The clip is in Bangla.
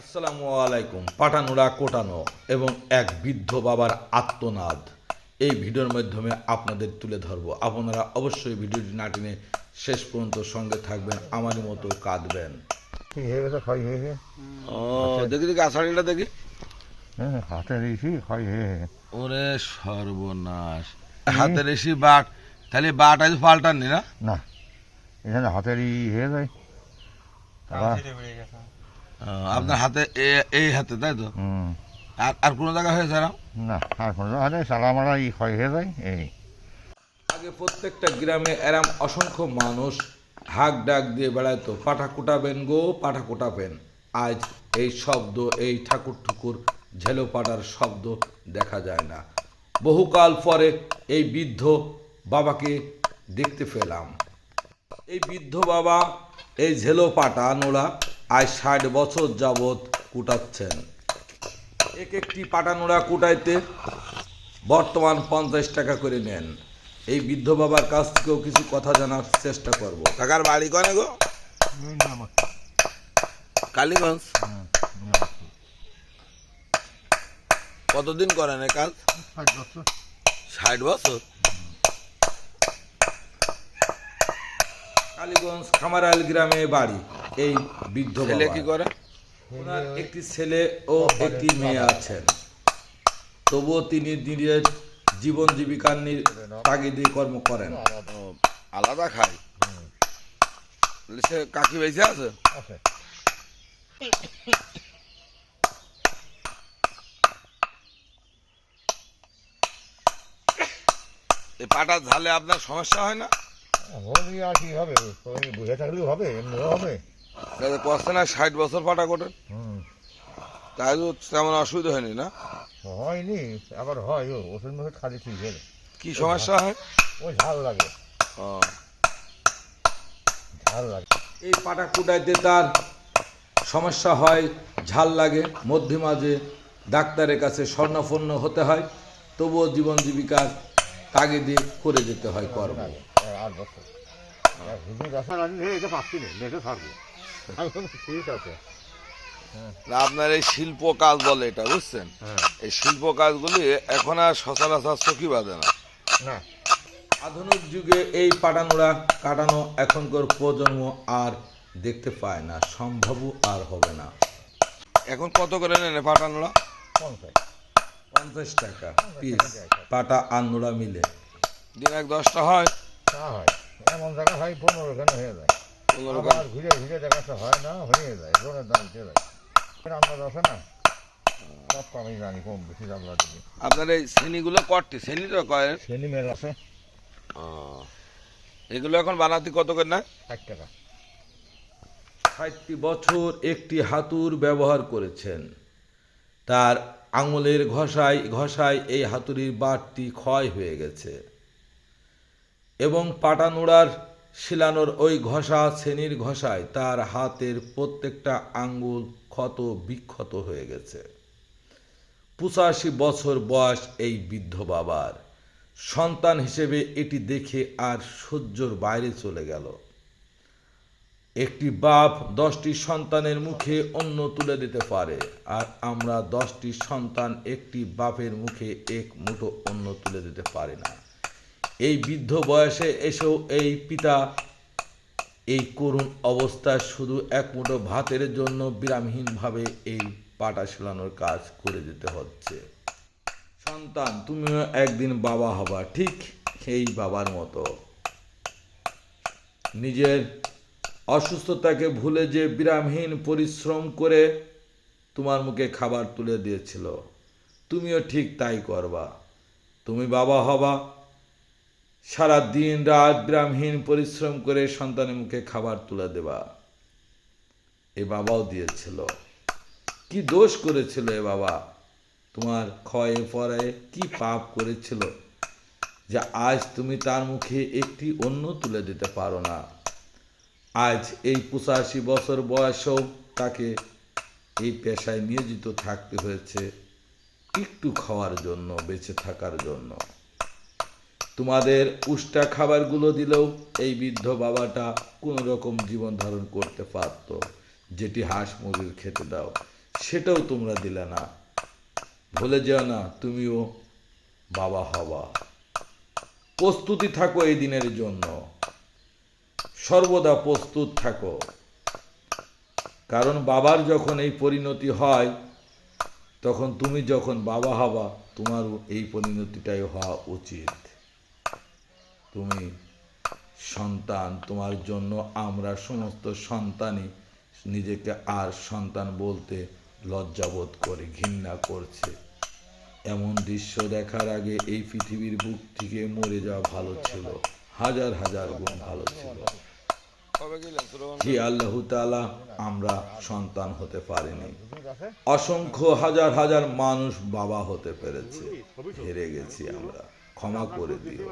আসসালামু আলাইকুম পাটানোরা কোটানো এবং এক বৃদ্ধ বাবার আত্মনাদ। এই ভিডিওর মাধ্যমে আপনাদের তুলে ধরবো। আপনারা অবশ্যই ভিডিওটি না টেনে শেষ পর্যন্ত সঙ্গে থাকবেন আমারই মতো কাঁদবেন। ও দেখি দেখি আষাঢ়িটা দেখি। হ্যাঁ হাতে দিয়েছি ক্ষয় হয়ে গেছে। ওরে সর্বনাশ। হাতের এসি বাট তাহলে বাট আজ পাল্টাননি না? না এখানে হাতের ই হয়ে যায় আপনার হাতে এ- এই হাতে তাই তো? আর আর কোনো জায়গা হয়েছে না না আর কোনো হাতে সালা মারা ই ক্ষয় হয়ে যায় এই। আগে প্রত্যেকটা গ্রামে এরাম অসংখ্য মানুষ হাক ডাক দিয়ে বেড়াইতো পাঠা কুটাবেন গো পাঠা কুটাবেন। আজ এই শব্দ এই ঠাকুর ঠুকুর ঝেলো পাটার শব্দ দেখা যায় না। বহুকাল পরে এই বৃদ্ধ বাবাকে দেখতে পেলাম। এই বৃদ্ধ বাবা এই ঝেলো পাটা নোড়া আজ ষাট বছর যাবৎ কুটাচ্ছেন। এক একটি পাটানোড়া কুটাইতে বর্তমান পঞ্চাশ টাকা করে নেন। এই বৃদ্ধ বাবার কাছ থেকেও কিছু কথা জানার চেষ্টা করব। কাকার বাড়ি কনে গো? কালীগঞ্জ। কতদিন করেন এ কাজ? ষাট বছর। কালীগঞ্জ খামারাইল গ্রামে বাড়ি। এই বৃদ্ধ ছেলে কি করে? ওনার একটি ছেলে ও একটি মেয়ে আছেন। তবুও তিনি নিজের জীবন জীবিকার তাগিদে কর্ম করেন। আলাদা খাই। সে কাকি বেঁচে আছে? এই পাটা ঝালে আপনার সমস্যা হয় না? কি হবে? বুঝে থাকলেও হবে এমনিও হবে। কষ্ট না ষাট বছর পাটা কোটেন তাই তো তেমন অসুবিধা হয়নি না? হয়নি আবার হয় ও ওষুধ মুখে খালি ঠিক হয়ে কি সমস্যা হয়? ওই ঝাল লাগে। ও। ঝাল লাগে। এই পাটা কুটাইতে তার সমস্যা হয় ঝাল লাগে মধ্যে মাঝে ডাক্তারের কাছে স্বর্ণপন্ন হতে হয় তবুও জীবন জীবিকার তাগিদে করে যেতে হয় কর্ম। আট বছর। ঠিক আছে না, আপনার এই শিল্প কাজ বলে এটা বুঝছেন? হ্যাঁ। এই শিল্প কাজগুলি এখন আর সচরাচর চোখই বাজে না। না। আধুনিক যুগে এই পাটানোড়া কাটানো এখনকার প্রজন্ম আর দেখতে পায় না সম্ভবও আর হবে না। এখন কত করে নেন পাটানোড়া পঞ্চাশ। পঞ্চাশ টাকা পিস পাটা আর নোড়া মিলে। দিন এক দশটা হয়। তা হয়। এমন জায়গা হয় পনেরো খানে হয়ে যায়। আবার ঘুরে ঘুরে দেখাতে হয় না হয়ে যায় জোনের দাম উঠে যায় আমরা আছে না? সব আমি জানি কম বেশি লাগে আপনার এই শ্রেণীগুলো কটটি শ্রেণীটা কয়? সেনি মেল আছে। এগুলো এখন বানাতে কত করে না? ষাট টাকা। ষাটটি বছর একটি হাতুর ব্যবহার করেছেন। তার আঙুলের ঘষায় ঘষায় এই হাতুড়ির বাটটি ক্ষয় হয়ে গেছে। এবং পাটানোড়ার শিলানোর ওই ঘষা শ্রেণির ঘষায় তার হাতের প্রত্যেকটা আঙ্গুল ক্ষত বিক্ষত হয়ে গেছে। পঁচাশি বছর বয়স এই বৃদ্ধ বাবার। সন্তান হিসেবে এটি দেখে আর সহ্যর বাইরে চলে গেল। একটি বাপ দশটি সন্তানের মুখে অন্ন তুলে দিতে পারে আর আমরা দশটি সন্তান একটি বাপের মুখে এক মুঠো অন্ন তুলে দিতে পারি না। এই বৃদ্ধ বয়সে এসেও এই পিতা। এই করুণ অবস্থায় শুধু এক মুঠো ভাতের জন্য বিরামহীনভাবে এই পাটা শিলানোর কাজ করে যেতে হচ্ছে। সন্তান, তুমিও একদিন বাবা হবা, ঠিক সেই বাবার মতো। নিজের অসুস্থতাকে ভুলে যে বিরামহীন পরিশ্রম করে তোমার মুখে খাবার তুলে দিয়েছিল, তুমিও ঠিক তাই করবা। তুমি বাবা হবা সারা দিন রাত বিরামহীন পরিশ্রম করে সন্তানের মুখে খাবার তুলে দেবা এ বাবাও দিয়েছিল। কি দোষ করেছিল এ বাবা? তোমার ক্ষয়ে পরে কি পাপ করেছিল? যে আজ তুমি তার মুখে একটি অন্য তুলে দিতে পারো না। আজ এই পঁচাশি বছর বয়সেও তাকে এই পেশায় নিয়োজিত থাকতে হয়েছে। একটু খাওয়ার জন্য, বেঁচে থাকার জন্য। তোমাদের উষ্টা খাবারগুলো দিলেও এই বৃদ্ধ বাবাটা কোনো রকম জীবন ধারণ করতে পারত। যেটি হাঁস মুরগির খেতে দাও, সেটাও তোমরা দিলে না। ভুলে যেও না, তুমিও বাবা হবা। প্রস্তুতি থাকো এই দিনের জন্য। সর্বদা প্রস্তুত থাকো। কারণ বাবার যখন এই পরিণতি হয়, তখন তুমি যখন বাবা হবা, তোমারও এই পরিণতিটাই হওয়া উচিত। তুমি সন্তান, তোমার জন্য আমরা সমস্ত সন্তানই নিজেকে আর সন্তান বলতে লজ্জাবোধ করে, ঘৃণা করছে। এমন দৃশ্য দেখার আগে এই পৃথিবীর বুক থেকে মরে যাওয়া ভালো ছিল। হাজার হাজার গুণ ভালো ছিল। আল্লাহ তাআলা, আমরা সন্তান হতে পারিনি। অসংখ্য হাজার হাজার মানুষ বাবা হতে পেরেছে। হেরে গেছি আমরা। ক্ষমা করে দিও।